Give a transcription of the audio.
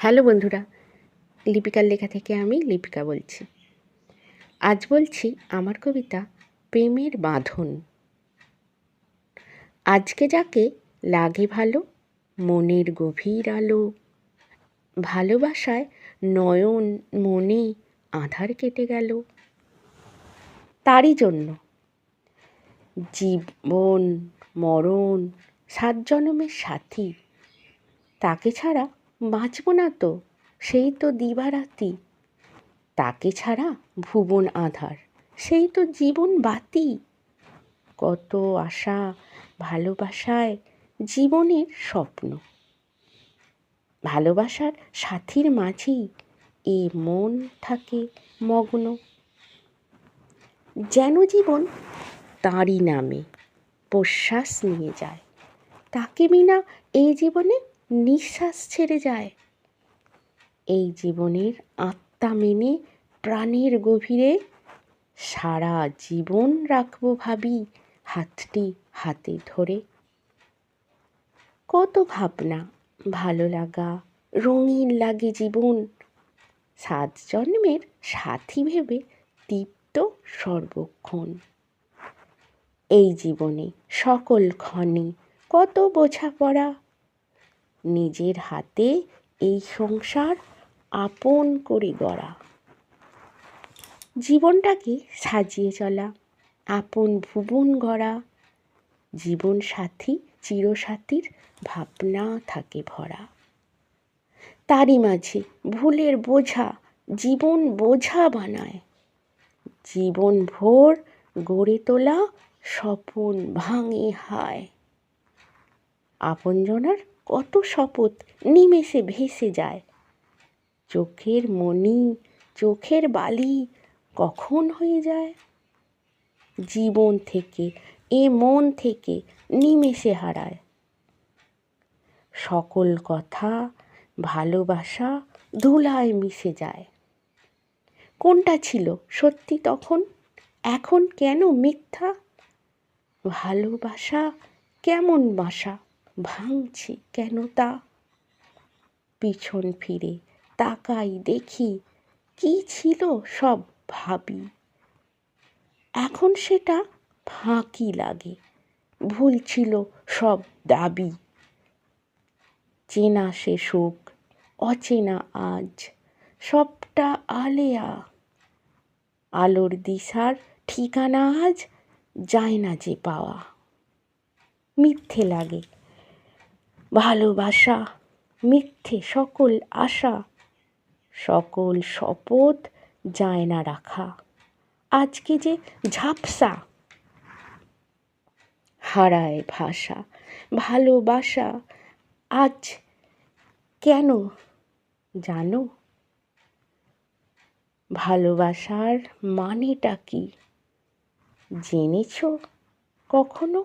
Hello বন্ধুরা, লিপিকার লেখা থেকে আমি লিপিকা বলছি। আজ বলছি আমার কবিতা প্রেমের বাঁধন। আজকে যাকে লাগে ভালো, মনের গভীর আলো, ভালোবাসায় নয়ন মনে আধার কেটে গেল। তারই জন্য জীবন, মরণ, সাত জনমের সাথী, তাকে ছাড়া বাঁচব না তো? সেই তো দিবারাতি তাকে ছাড়া ভুবন আধার, সেই তো জীবন বাতি। কত আশা ভালোবাসায় জীবনের স্বপ্ন। ভালোবাসার সাথীর মাঝেই এ মন থাকে মগ্ন। যেন জীবন তাঁরই নামে প্রশ্বাস নিয়ে যায়। তাকে বিনা এই জীবনে নিঃশ্বাস ছেড়ে যায়। এই জীবনের আত্মা মেনে প্রাণের গভীরে সারা জীবন রাখব ভাবি হাতটি হাতে ধরে। কত ভাবনা, ভালো লাগা, রঙিন লাগে জীবন। সাত জন্মের সাথী ভেবে দীপ্ত সর্বক্ষণ। এই জীবনে সকল ক্ষণে কত বোঝাপড়া নিজের হাতে এই সংসার আপন করে গড়া। জীবনটাকে সাজিয়ে চলা, আপন ভুবন গড়া। জীবন সাথী চিরসাথীর ভাবনা থাকে ভরা। তারই মাঝে ভুলের বোঝা, জীবন বোঝা বানায়। জীবন ভোর গড়ে তোলা স্বপন ভাঙে হায়। আপনজনার কত শপথ নিমেষে ভেসে যায়। চোখের মণি, চোখের বালি কখন হয়ে যায়? জীবন থেকে, এ মন থেকে নিমেষে হারায়। সকল কথা, ভালোবাসা ধুলায় মিশে যায়। কোনটা ছিল সত্যি তখন? এখন কেন মিথ্যা? ভালোবাসা কেমন বাসা? ভাঙছি কেন তা? পিছন ফিরে তাকাই দেখি কি ছিল সব ভাবি। এখন সেটা ফাঁকি লাগে, ভুল ছিল সব দাবি। চেনা সে সুখ, অচেনা আজ, সবটা আলেয়া। আলোর দিশার ঠিকানা আজ, যায় না যে পাওয়া। মিথ্যে লাগে ভালোবাসা, মিথ্যে সকল আশা, সকল শপথ যায় না রাখা। আজকে যে ঝাপসা। হারায় ভাষা, ভালোবাসা, আজ কেন জানো? ভালোবাসার মানেটা কি? জেনেছ কখনো?